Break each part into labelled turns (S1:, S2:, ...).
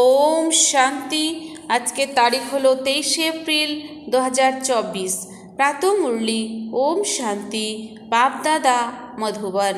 S1: ওম শান্তি। আজকে তারিখ হলো তেইশে এপ্রিল দু হাজার চব্বিশ। প্রাতঃমুরলি ওম শান্তি। বাপদাদা মধুবন।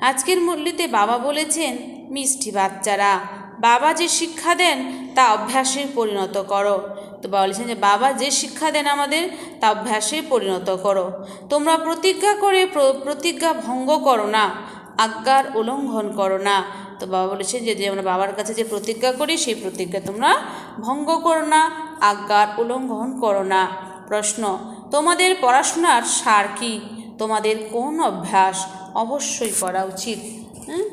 S1: আজকের মুরলিতে বাবা বলেছেন, মিষ্টি বাচ্চারা, বাবা যে শিক্ষা দেন, তা অভ্যাসে পরিণত করো। তো বাবা বলেছেন যে, বাবা যে শিক্ষা দেন আমাদের, তা অভ্যাসে পরিণত করো। তোমরা প্রতিজ্ঞা করে প্র- প্রতিজ্ঞা ভঙ্গ করো না, আজ্ঞার উল্লঙ্ঘন করো না। তো বাবা বলেছে যে যে আমরা বাবার কাছে যে প্রতিজ্ঞা করি, সেই প্রতিজ্ঞা তোমরা ভঙ্গ করো না, আজ্ঞার উল্লঙ্ঘন করো না। প্রশ্ন, তোমাদের পড়াশোনার সার কি? তোমাদের কোন অভ্যাস অবশ্যই করা উচিত?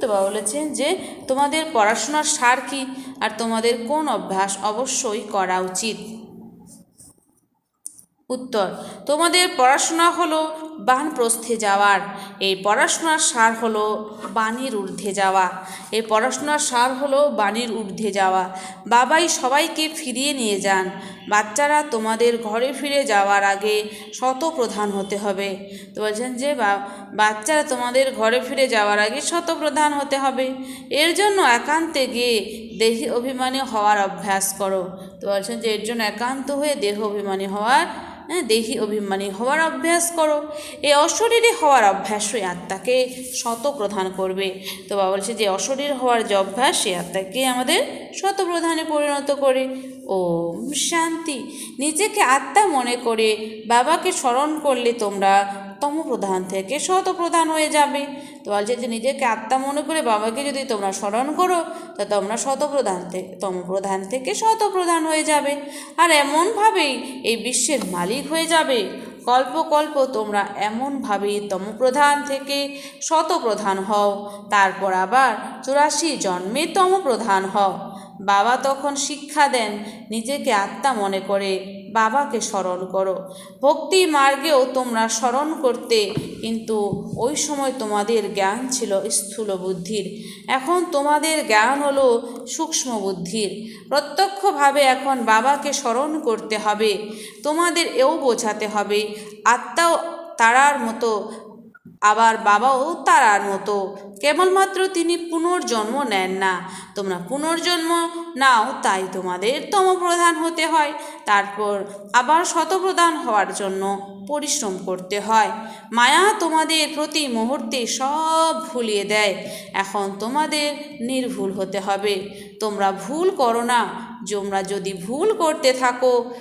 S1: তো বাবা বলেছেন যে, তোমাদের পড়াশোনার সার কি? আর তোমাদের কোন অভ্যাস অবশ্যই করা উচিত? উত্তর, তোমাদের পড়াশোনা হলো বানপ্রস্থে যাওয়ার। এই পড়াশোনার সার হলো বাণীর ঊর্ধ্বে যাওয়া। এই পড়াশোনার সার হলো বাণীর ঊর্ধ্বে যাওয়া। বাবাই সবাইকে ফিরিয়ে নিয়ে যান। বাচ্চারা তোমাদের ঘরে ফিরে যাওয়ার আগে শতপ্রধান হতে হবে। তো বলছেন যে বাচ্চারা তোমাদের ঘরে ফিরে যাওয়ার আগে শতপ্রধান হতে হবে। এর জন্য একান্তে গিয়ে দেহি অভিমানী হওয়ার অভ্যাস করো। তো বলছেন যে, এর জন্য একান্ত হয়ে দেহ অভিমানী হওয়ার দেহি অভিমানী হওয়ার অভ্যাস করো। এই অশরীরী হওয়ার অভ্যাসই আত্মাকে শত প্রধান করবে। তো বাবা বলছে যে অশরীর হওয়ার যে অভ্যাস, সে আত্মাকে আমাদের শত প্রধানে পরিণত করে। ওম শান্তি। নিজেকে আত্মা মনে করে, বাবাকে স্মরণ করলে তোমরা তমপ্রধান থেকে শতপ্রধান হয়ে যাবে। তো বলছে যে নিজেকে আত্মা মনে করে বাবাকে যদি তোমরা স্মরণ করো, তা তোমরা শতপ্রধান থেকে তমপ্রধান থেকে শতপ্রধান হয়ে যাবে। আর এমনভাবেই এই বিশ্বের মালিক হয়ে যাবে। কল্প কল্প তোমরা এমনভাবেই তমপ্রধান থেকে শতপ্রধান হও। তারপর আবার চুরাশি জন্মে তমপ্রধান হও। বাবা তখন শিক্ষা দেন নিজেকে আত্মা মনে করে। বাবাকে স্মরণ করো। ভক্তি মার্গেও তোমরা স্মরণ করতে, কিন্তু ওই সময় তোমাদের জ্ঞান ছিল স্থূল বুদ্ধির। এখন তোমাদের জ্ঞান হলো সূক্ষ্ম বুদ্ধির। প্রত্যক্ষভাবে এখন বাবাকে স্মরণ করতে হবে। তোমাদের এও বোঝাতে হবে, আত্মাও তারার মতো আবার বাবাও তারার মতো। কেবলমাত্র তিনি পুনর্জন্ম নেন না। তোমরা পুনর্জন্ম নাও, তাই তোমাদের তমপ্রধান হতে হয়। তারপর আবার শতপ্রধান হওয়ার জন্য পরিশ্রম করতে হয়। মায়া তোমাদের প্রতি মুহূর্তে সব ভুলিয়ে দেয়। এখন তোমাদের নির্ভুল হতে হবে। তোমরা ভুল করো না। তোমরা যদি ভুল করতে থাকো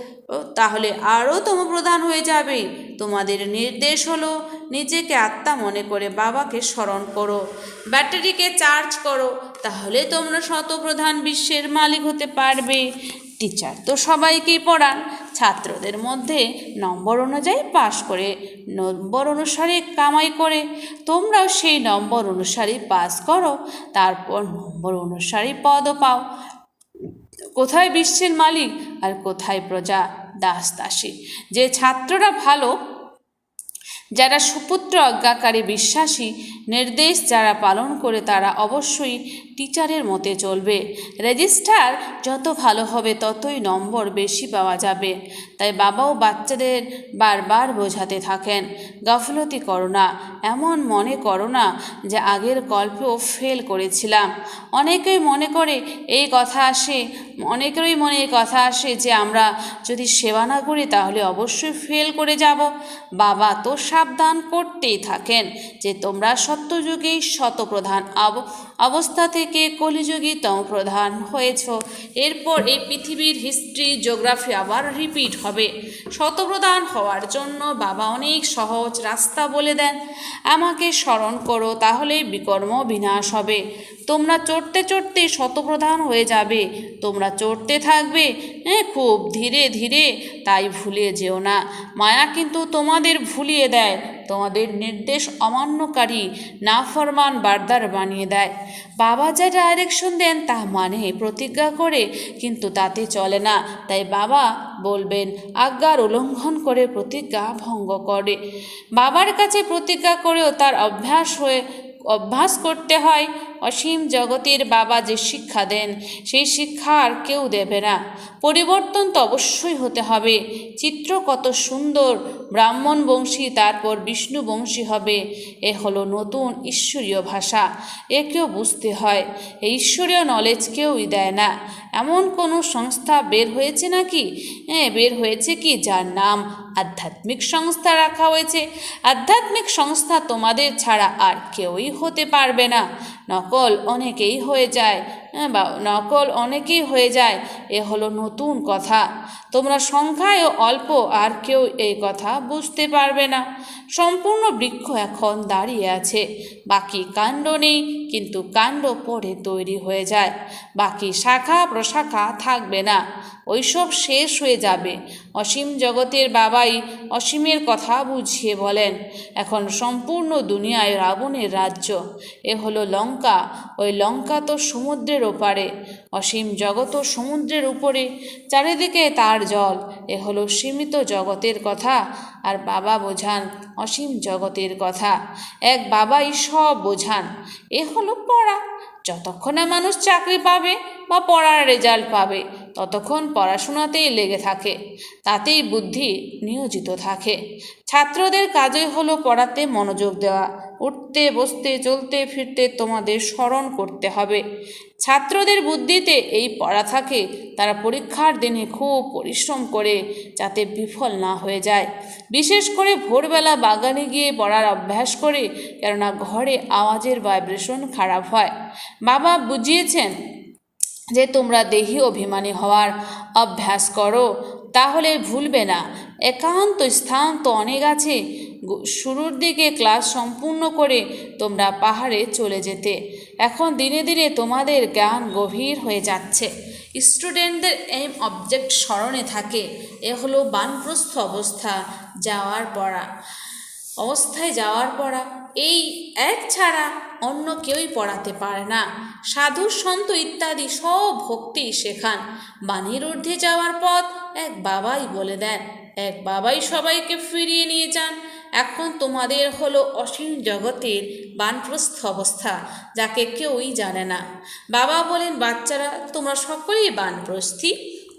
S1: তাহলে আরও তমপ্রধান হয়ে যাবে। তোমাদের নির্দেশ হলো, নিজেকে আত্মা মনে করে বাবাকে স্মরণ করো, ব্যাটারিকে চার্জ করো, তাহলে তোমরা শতপ্রধান বিশ্বের মালিক হতে পারবে। টিচার তো সবাইকেই পড়ান, ছাত্রদের মধ্যে নম্বর অনুযায়ী পাশ করে, নম্বর অনুসারে কামাই করে। তোমরাও সেই নম্বর অনুসারে পাস করো, তারপর নম্বর অনুসারে পদও পাও। কোথায় বিশ্বের মালিক? আর কোথায় প্রজা দাস দাসী? যে ছাত্ররা ভালো, যারা সুপুত্র অজ্ঞাকারী বিশ্বাসী, নির্দেশ যারা পালন করে তারা অবশ্যই টিচারের মতে চলবে। রেজিস্টার যত ভালো হবে ততই নম্বর বেশি পাওয়া যাবে। তাই বাবাও বাচ্চাদের বারবার বোঝাতে থাকেন, গাফলতি করো না। এমন মনে করো না যে আগের গল্পেও ফেল করেছিলাম। অনেকেই মনে করে এই কথা আসে, অনেকেরই মনে এই কথা আসে যে আমরা যদি সেবা না করি তাহলে অবশ্যই ফেল করে যাব। বাবা তো সাবধান করতেই থাকেন যে তোমরা সত্যযুগেই শতপ্রধান। অব- অবস্থা থেকে কলিযুগী তমপ্রধান হয়েছ। এরপর এই পৃথিবীর হিস্ট্রি জিওগ্রাফি আবার রিপিট হবে। শতপ্রধান হওয়ার জন্য বাবা অনেক সহজ রাস্তা বলে দেন। আমাকে স্মরণ করো, তাহলে বিকর্ম বিনাশ হবে। তোমরা চড়তে চড়তে শতপ্রধান হয়ে যাবে। তোমরা চড়তে থাকবে হ্যাঁ খুব ধীরে ধীরে। তাই ভুলে যেও না। মায়া কিন্তু তোমাদের ভুলিয়ে দেয়। তোমাদের নির্দেশ অমান্যকারী নাফরমান বারদার বানিয়ে দেয়। বাবা যা ডাইরেকশন দেন তা মানে প্রতিজ্ঞা করে, কিন্তু তাতে চলে না। তাই বাবা বলবেন, আজ্ঞার উল্লঙ্ঘন করে প্রতিজ্ঞা ভঙ্গ করে। বাবার কাছে প্রতিজ্ঞা করেও তার অভ্যাস হয়ে, অভ্যাস করতে হয়। অসীম জগতের বাবা যে শিক্ষা দেন, সেই শিক্ষা আর কেউ দেবে না। পরিবর্তন তো অবশ্যই হতে হবে। চিত্র কত সুন্দর, ব্রাহ্মণ বংশী, তারপর বিষ্ণু বংশী হবে। এ হলো নতুন ঈশ্বরীয় ভাষা। একেও বুঝতে হয় এই ঈশ্বরীয় নলেজ কেউই দেয় না। এমন কোনো সংস্থা বের হয়েছে নাকি? হ্যাঁ বের হয়েছে কি? যার নাম আধ্যাত্মিক সংস্থা রাখা হয়েছে। আধ্যাত্মিক সংস্থা তোমাদের ছাড়া আর কেউই হতে পারবে না। নকল অনেকেই হয়ে যায়। বা নকল অনেকেই হয়ে যায়। এ হলো নতুন কথা। তোমরা সংখ্যায় অল্প আর কেউ এই কথা বুঝতে পারবে না। সম্পূর্ণ বৃক্ষ এখন দাঁড়িয়ে আছে। বাকি কাণ্ড নেই, কিন্তু কাণ্ড পরে তৈরি হয়ে যায়। বাকি শাখা প্রশাখা থাকবে না। ওইসব শেষ হয়ে যাবে। অসীম জগতের বাবাই অসীমের কথা বুঝিয়ে বলেন, এখন সম্পূর্ণ দুনিয়ায় রাবণের রাজ্য। এ হলো লঙ্কা। ওই লঙ্কা তো সমুদ্রের ওপারে। অসীম জগৎ সমুদ্রের উপরে, চারিদিকে তার জল, এ হলো সীমিত জগতের কথা। আর বাবা বোঝান, অসীম জগতের কথা। এক বাবাই সব বোঝান, এ হলো পড়া। যতক্ষণ না মানুষ চাকরি পাবে বা পড়ার রেজাল্ট পাবে, ততক্ষণ পড়াশোনাতেই লেগে থাকে। তাতেই বুদ্ধি নিয়োজিত থাকে। ছাত্রদের কাজই হলো পড়াতে মনোযোগ দেওয়া। উঠতে, বসতে, চলতে, ফিরতে তোমাদের স্মরণ করতে হবে। ছাত্রদের বুদ্ধিতে এই পড়া থাকে। তারা পরীক্ষার দিনে খুব পরিশ্রম করে যাতে বিফল না হয়ে যায়। বিশেষ করে ভোরবেলা বাগানে গিয়ে পড়ার অভ্যাস করে, কেননা ঘরে আওয়াজের ভাইব্রেশন খারাপ হয়। বাবা বুঝিয়েছেন যে তোমরা দেহি অভিমানী হওয়ার অভ্যাস করো, তাহলে ভুলবে না। একান্ত স্থান তো অনেক আছে। শুরুর দিকে ক্লাস সম্পূর্ণ করে তোমরা পাহাড়ে চলে যেতে। এখন দিনে দিনে তোমাদের জ্ঞান গভীর হয়ে যাচ্ছে। স্টুডেন্টদের এম অবজেক্ট স্মরণে থাকে। এ হলো বানপ্রস্থ অবস্থা, যাওয়ার পড়া। অবস্থায় যাওয়ার পড়া। এই এক ছাড়া অন্য কেউই পড়াতে পারে না। সাধু, সন্ত ইত্যাদি সব ভক্তি শেখান। বাণীর ঊর্ধ্বে যাওয়ার পথ এক বাবাই বলে দেন। এক বাবাই সবাইকে ফিরিয়ে নিয়ে যান। এখন তোমাদের হলো অসীম জগতের বানপ্রস্থ অবস্থা, যাকে কেউই জানে না। বাবা বলেন, বাচ্চারা, তোমরা সকলেই বানপ্রস্থী।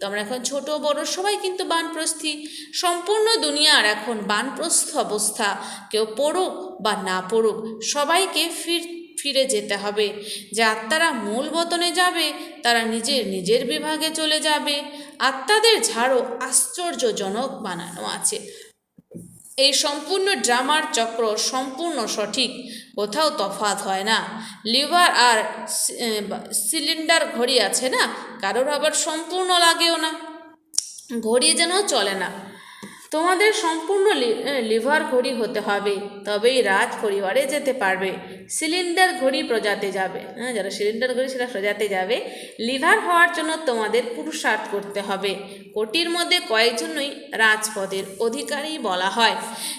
S1: তোমরা এখন ছোট, বড়, সবাই কিন্তু বানপ্রস্থী। সম্পূর্ণ দুনিয়ার এখন বানপ্রস্থ অবস্থা। কেউ পড়ুক বা না পড়ুক, সবাইকে ফির, ফিরে যেতে হবে। যে আত্মারা মূল বতনে যাবে, তারা নিজের নিজের বিভাগে চলে যাবে। আত্মাদের ঝাড়ও আশ্চর্যজনক বানানো আছে। এই সম্পূর্ণ ড্রামার চক্র সম্পূর্ণ সঠিক, কোথাও তফাৎ হয় না। লিভার আর সিলিন্ডার ঘড়ি আছে না? কারোর আবার সম্পূর্ণ লাগেও না। ঘড়ি যেন চলে না। তোমাদের সম্পূর্ণ লিভার ঘড়ি হতে হবে, তবেই রাজ পরিবারে যেতে পারবে। সিলিন্ডার ঘড়ি প্রজাতে যাবে। হ্যাঁ যারা সিলিন্ডার ঘড়ি সেটা প্রজাতে যাবে। লিভার হওয়ার জন্য তোমাদের পুরুষার্থ করতে হবে। কোটির মধ্যে কয়েকজনই রাজপদের অধিকারী বলা হয়।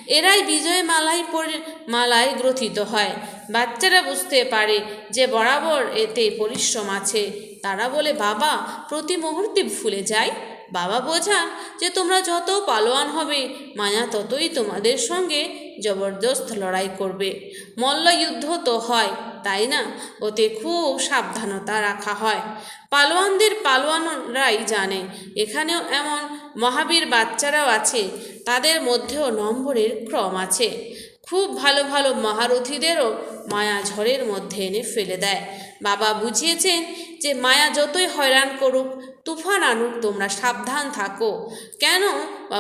S1: এরাই বিজয় মালাই পরি মালায় গ্রথিত হয়। বাচ্চারা বুঝতে পারে যে বরাবর এতে পরিশ্রম আছে। তারা বলে, বাবা, প্রতি মুহূর্তে ভুলে যায় বাবা বোঝান যে তোমরা যত পালোয়ান হবে, মায়া ততই তোমাদের সঙ্গে জবরদস্ত লড়াই করবে। মল্লযুদ্ধ তো হয়, তাই না? ওতে খুব সাবধানতা রাখা হয়। পালোয়ানদের পালোয়ানরাই জানে, এখানেও এমন মহাবীর বাচ্চারাও আছে, তাদের মধ্যেও নম্বরের ক্রম আছে। খুব ভালো ভালো মহারথীদেরও মায়া ঝড়ের মধ্যে এনে ফেলে দেয়। বাবা বুঝিয়েছেন যে মায়া যতই হয়রান করুক তুফান আনুক, তোমরা সাবধান থাকো। কেন?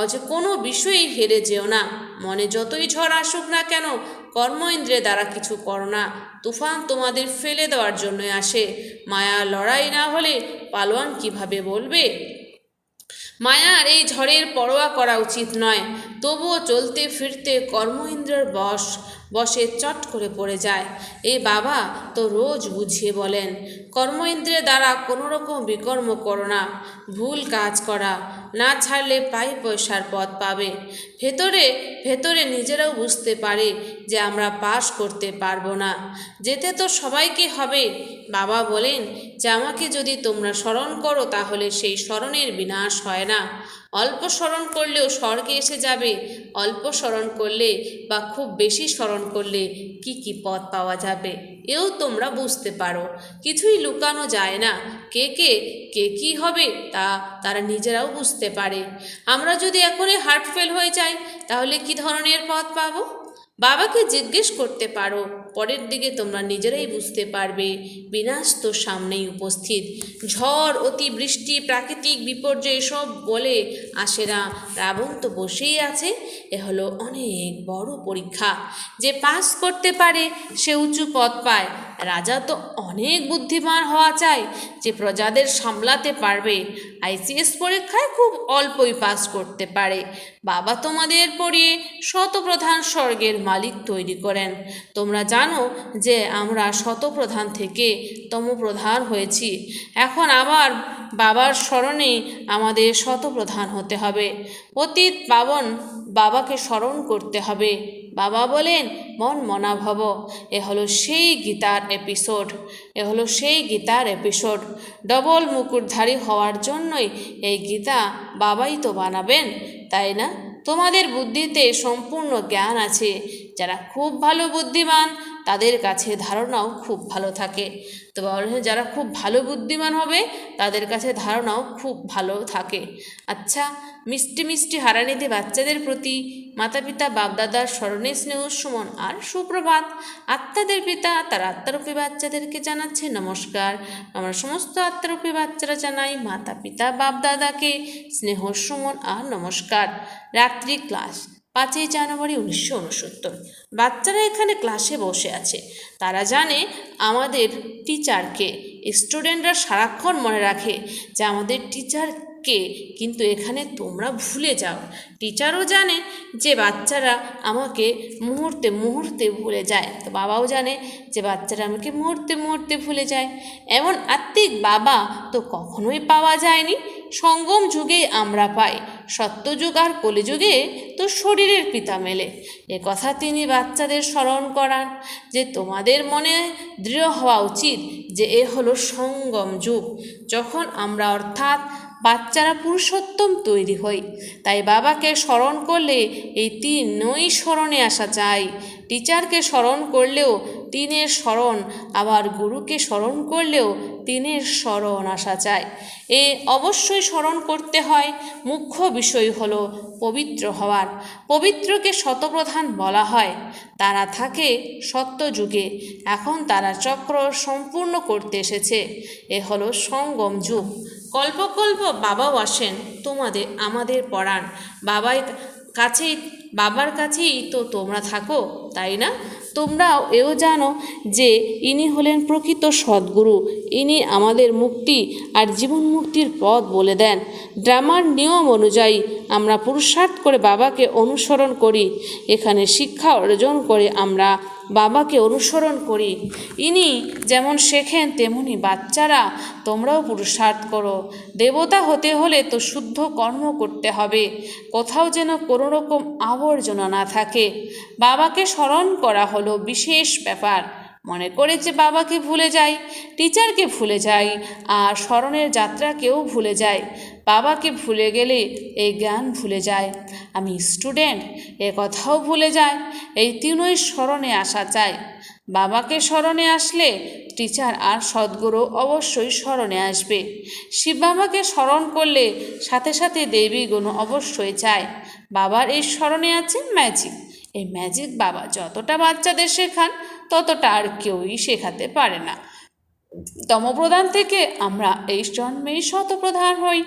S1: যে কোনো বিষয়েই হেরে যেও না। মনে যতই ঝড় আসুক না কেন কর্ম ইন্দ্রিয় দ্বারা কিছু করো না। তুফান তোমাদের ফেলে দেওয়ার জন্য আসে। মায়া লড়াই না হলে পালোয়ান কীভাবে বলবে? মায়ার এই ঝড়ের পরোয়া করা উচিত নয়, তবুও চলতে ফিরতে কর্ম ইন্দ্রের বশ বসে চট করে পড়ে যায়। এই বাবা তো রোজ বুঝিয়ে বলেন কর্ম ইন্দ্রের দ্বারা কোনো রকম বিকর্ম করো না, ভুল কাজ করা, না ছাড়লে পাই পয়সার পথ পাবে। ভেতরে ভেতরে নিজেরাও বুঝতে পারে যে আমরা পাশ করতে পারব না। যেতে তো সবাইকে হবে বাবা বলেন, যে আমাকে যদি তোমরা স্মরণ করো, তাহলে সেই স্মরণের বিনাশ হয় না। অল্প স্মরণ করলেও স্বর্গে এসে যাবে। অল্প স্মরণ করলে বা খুব বেশি স্মরণ করলে কি কি পথ পাওয়া যাবে? এও তোমরা বুঝতে পারো। কিছুই লুকানো যায় না। কে কে কে কী হবে তা তারা নিজেরাও বুঝতে পারে। আমরা যদি এখনই হার্ট ফেল হয়ে যাই, তাহলে কি ধরনের পথ পাবো? বাবাকে জিজ্ঞেস করতে পারো। পরের দিকে তোমরা নিজেরাই বুঝতে পারবে, বিনাশ তো সামনেই উপস্থিত। ঝড় অতি বৃষ্টি প্রাকৃতিক বিপর্যয় সব বলে আসে না রাবণ তো বসেই আছে, এ হলো অনেক বড় পরীক্ষা। যে পাস করতে পারে, সে উঁচু পদ পায়। রাজা তো অনেক বুদ্ধিমান হওয়া চাই, যে প্রজাদের সামলাতে পারবে। আইসিএস পরীক্ষায় খুব অল্পই পাস করতে পারে। বাবা তোমাদের পড়িয়ে শতপ্রধান স্বর্গের মালিক তৈরি করেন। তোমরা জানো যে আমরা শতপ্রধান থেকে তমপ্রধান হয়েছি। এখন আবার বাবার স্মরণে আমাদের শতপ্রধান হতে হবে। অতীত পাবন বাবাকে স্মরণ করতে হবে। বাবা বলেন, মন মনা ভব এ হলো সেই গীতার এপিসোড এ হলো সেই গীতার এপিসোড ডবল মুকুটধারী হওয়ার জন্যই এই গীতা বাবাই তো বানাবেন, তাই না? তোমাদের বুদ্ধিতে সম্পূর্ণ জ্ঞান আছে। যারা খুব ভালো বুদ্ধিমান তাদের কাছে ধারণাও খুব ভালো থাকে। তো বাবা যারা খুব ভালো বুদ্ধিমান হবে, তাদের কাছে ধারণাও খুব ভালো থাকে। আচ্ছা মিষ্টি মিষ্টি হারানিতে বাচ্চাদের প্রতি মাতা পিতা বাপদাদার স্মরণে স্নেহ, সুমন আর সুপ্রভাত। আত্মাদের পিতা, তার আত্মারূপী বাচ্চাদেরকে জানাচ্ছে নমস্কার। আমরা সমস্ত আত্মারূপী বাচ্চারা জানাই মাতা পিতা বাপদাদাকে স্নেহ, সুমন আর নমস্কার। রাত্রি ক্লাস। পাঁচই জানুয়ারি উনিশশো উনসত্তর। বাচ্চারা এখানে ক্লাসে বসে আছে। তারা জানে আমাদের টিচারকে, স্টুডেন্টরা সারাক্ষণ মনে রাখে যে আমাদের টিচার কে কিন্তু এখানে তোমরা ভুলে যাও। টিচারও জানে যে বাচ্চারা আমাকে মুহূর্তে মুহূর্তে ভুলে যায়। তো বাবাও জানে যে বাচ্চারা আমাকে মুহূর্তে মুহূর্তে ভুলে যায়। এমন আত্মিক বাবা তো কখনোই পাওয়া যায়নি। সঙ্গম যুগেই আমরা পাই। সত্যযুগ আর কলিযুগে তো শরীরের পিতা মেলে। এ কথা তিনি বাচ্চাদের স্মরণ করান যে তোমাদের মনে দৃঢ় হওয়া উচিত যে এ হলো সঙ্গম যুগ, যখন আমরা অর্থাৎ বাচ্চারা পুরুষোত্তম তৈরি হই। তাই বাবাকে স্মরণ করলে এই তিনই স্মরণে আসা চাই। টিচারকে স্মরণ করলেও তিনের স্মরণ, আবার গুরুকে স্মরণ করলেও তিনের স্মরণ আসা চায়। এ অবশ্যই স্মরণ করতে হয়। মুখ্য বিষয় হল পবিত্র হওয়ার। পবিত্রকে শতপ্রধান বলা হয়। তারা থাকে সত্যযুগে। এখন তারা চক্র সম্পূর্ণ করতে এসেছে। এ হলো সঙ্গম যুগ। কল্পকল্প বাবাও আসেন, তোমাদের, আমাদের পড়ান বাবাই কাছেই, বাবার কাছেই তো তোমরা থাকো, তাই না? তোমরাও এও জানো যে ইনি হলেন প্রকৃত সদ্গুরু। ইনি আমাদের মুক্তি আর জীবন মুক্তির পথ বলে দেন। ড্রামার নিয়ম অনুযায়ী আমরা পুরুষার্থ করে বাবাকে অনুসরণ করি। এখানে শিক্ষা অর্জন করে আমরা বাবাকে অনুসরণ করি। ইনি যেমন শেখেন, তেমনি বাচ্চারা তোমরাও পুরুষার্থ করো। দেবতা হতে হলে তো শুদ্ধ কর্ম করতে হবে। কোথাও যেন কোনো রকম আবর্জনা না থাকে। বাবাকে স্মরণ করা হলো বিশেষ ব্যাপার। মনে করে যে বাবাকে ভুলে যাই টিচারকে ভুলে যাই আর স্মরণের যাত্রাকেও ভুলে যাই বাবাকে ভুলে গেলে এই জ্ঞান ভুলে যায়। আমি স্টুডেন্ট, এ কথাও ভুলে যায়, এই তিনই স্মরণে আসা চাই। বাবাকে স্মরণে আসলে টিচার আর সদ্গুরু অবশ্যই স্মরণে আসবে। শিব বাবাকে স্মরণ করলে সাথে সাথে দেবী গুণ অবশ্যই চায়। বাবার এই স্মরণে আছে ম্যাজিক এই ম্যাজিক বাবা যতটা বাচ্চাদের শেখান, ততটা আর কেউই শেখাতে পারে না। তমপ্রধান থেকে আমরা এই জন্মেই শতপ্রধান হই।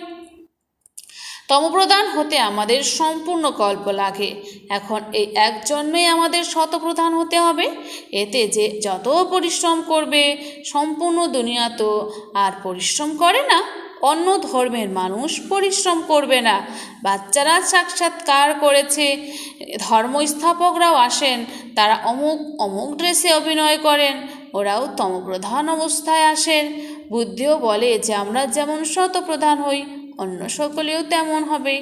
S1: তমপ্রধান হতে আমাদের সম্পূর্ণ কল্প লাগে। এখন এই এক জন্মেই আমাদের শতপ্রধান হতে হবে। এতে যে যত পরিশ্রম করবে, সম্পূর্ণ দুনিয়া তো আর পরিশ্রম করে না। অন্য ধর্মের মানুষ পরিশ্রম করবে না। বাচ্চারা সাক্ষাৎকার করেছে। ধর্ম স্থাপকরাও আসেন। তারা অমুক অমুক ড্রেসে অভিনয় করেন। ওরাও তমপ্রধান অবস্থায় আসেন। বুদ্ধিও বলে যে, আমরা যেমন শতপ্রধান হই, অন্য সকলেও তেমন হবে।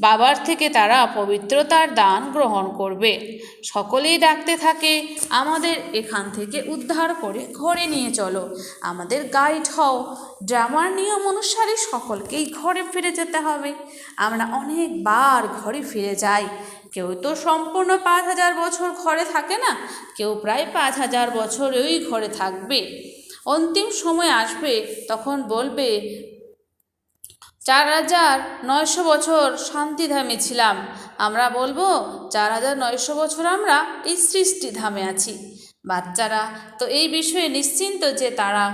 S1: বাবার থেকে তারা পবিত্রতার দান গ্রহণ করবে। সকলেই ডাকতে থাকে, আমাদের এখান থেকে উদ্ধার করে ঘরে নিয়ে চলো। আমাদের গাইড হও। ড্রামার নিয়ম অনুসারে সকলকেই ঘরে ফিরে যেতে হবে। আমরা অনেকবার ঘরে ফিরে যাই। কেউ তো সম্পূর্ণ পাঁচ হাজার বছর ঘরে থাকে না, কেউ প্রায় পাঁচ হাজার বছর ওই ঘরে থাকবে। অন্তিম সময় আসবে, তখন বলবে চার হাজার নয়শো বছর শান্তিধামে ছিলাম। আমরা বলব চার হাজার নয়শো বছর আমরা এই সৃষ্টিধামে আছি। বাচ্চারা, তো এই বিষয়ে নিশ্চিন্ত যে তারা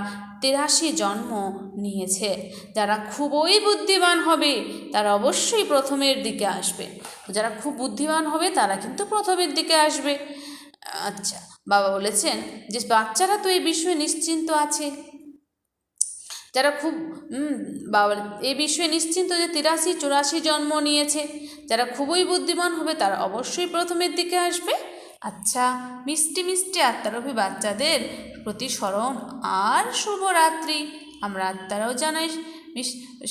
S1: তিরাশি জন্ম নিয়েছে। যারা খুবই বুদ্ধিমান হবে, তারা অবশ্যই প্রথমের দিকে আসবে। যারা খুব বুদ্ধিমান হবে, তারা কিন্তু প্রথমের দিকে আসবে। আচ্ছা বাবা বলেছেন যে বাচ্চারা তো এই বিষয়ে নিশ্চিন্ত আছে। যারা খুব বাবা এ বিষয়ে নিশ্চিন্ত যে তিরাশি চুরাশি জন্ম নিয়েছে, যারা খুবই বুদ্ধিমান হবে তারা অবশ্যই প্রথমের দিকে আসবে। আচ্ছা মিষ্টি মিষ্টি আত্মারভি বাচ্চাদের প্রতি স্মরণ আর শুভরাত্রি। আমরা আত্মারাও জানাই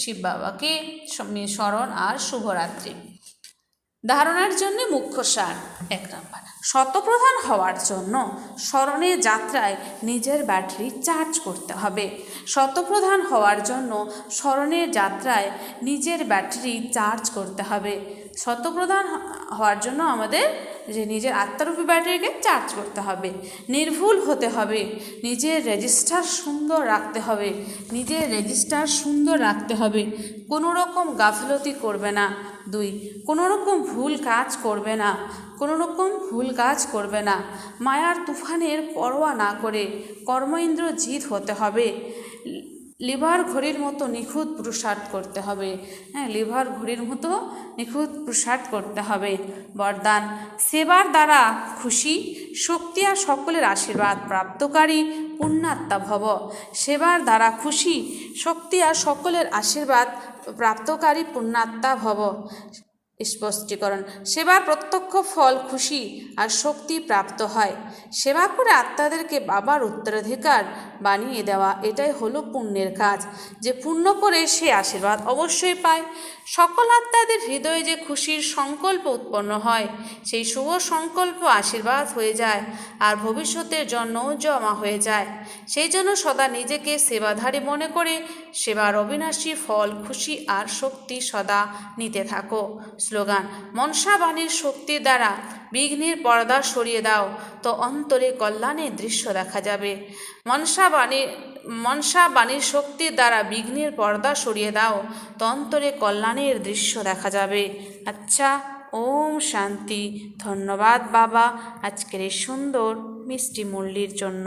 S1: শিব বাবাকে স্মরণ আর শুভরাত্রি। ধারণার জন্য মুখ্য সার, এক নম্বর। শতপ্রধান হওয়ার জন্য স্মরণের যাত্রায় নিজের ব্যাটারি চার্জ করতে হবে। শতপ্রধান হওয়ার জন্য স্মরণের যাত্রায় নিজের ব্যাটারি চার্জ করতে হবে। শতপ্রধান হওয়ার জন্য আমাদের যে নিজের আত্মারূপী ব্যাটারিকে চার্জ করতে হবে। নির্ভুল হতে হবে। নিজের রেজিস্টার সুন্দর রাখতে হবে। নিজের রেজিস্টার সুন্দর রাখতে হবে। কোনো রকম গাফিলতি করবে না। দুই কোনো রকম ভুল কাজ করবে না কোনো রকম ভুল কাজ করবে না। মায়ার তুফানের পরোয়া না করে কর্মেন্দ্র জিত হতে হবে। লিভার ঘড়ির মতো নিখুঁত পুরুষার্থ করতে হবে। হ্যাঁ লিভার ঘড়ির মতো নিখুঁত পুরুষার্থ করতে হবে। বরদান, সেবার দ্বারা খুশি, শক্তি আর সকলের আশীর্বাদ প্রাপ্তকারী পুণ্যাত্মা ভব। সেবার দ্বারা খুশি, শক্তি আর সকলের আশীর্বাদ প্রাপ্তকারী পুণ্যাত্মা ভব। স্পষ্টীকরণ। সেবার প্রত্যক্ষ ফল খুশি আর শক্তি প্রাপ্ত হয়। সেবা করে আত্মাদেরকে বাবার উত্তরাধিকার বানিয়ে দেওয়া, এটাই হলো পুণ্যের কাজ। যে পুণ্য করে সে আশীর্বাদ অবশ্যই পায়। সকল আত্মাদের হৃদয়ে যে খুশির সংকল্প উৎপন্ন হয়, সেই শুভ সংকল্প আশীর্বাদ হয়ে যায় আর ভবিষ্যতের জন্যও জমা হয়ে যায়। সেই জন্য সদা নিজেকে সেবাধারী মনে করে সেবার অবিনাশী ফল, খুশি আর শক্তি সদা নিতে থাকো। স্লোগান, মনসা বাণীর শক্তির দ্বারা বিঘ্নের পর্দা সরিয়ে দাও, তো অন্তরে কল্যাণের দৃশ্য দেখা যাবে। মনসা বাণী, মনসা বাণীর শক্তির দ্বারা বিঘ্নের পর্দা সরিয়ে দাও, তো অন্তরে কল্যাণের দৃশ্য দেখা যাবে। আচ্ছা ওম শান্তি। ধন্যবাদ বাবা। আজকের এই সুন্দর মিষ্টি মুরলির জন্য।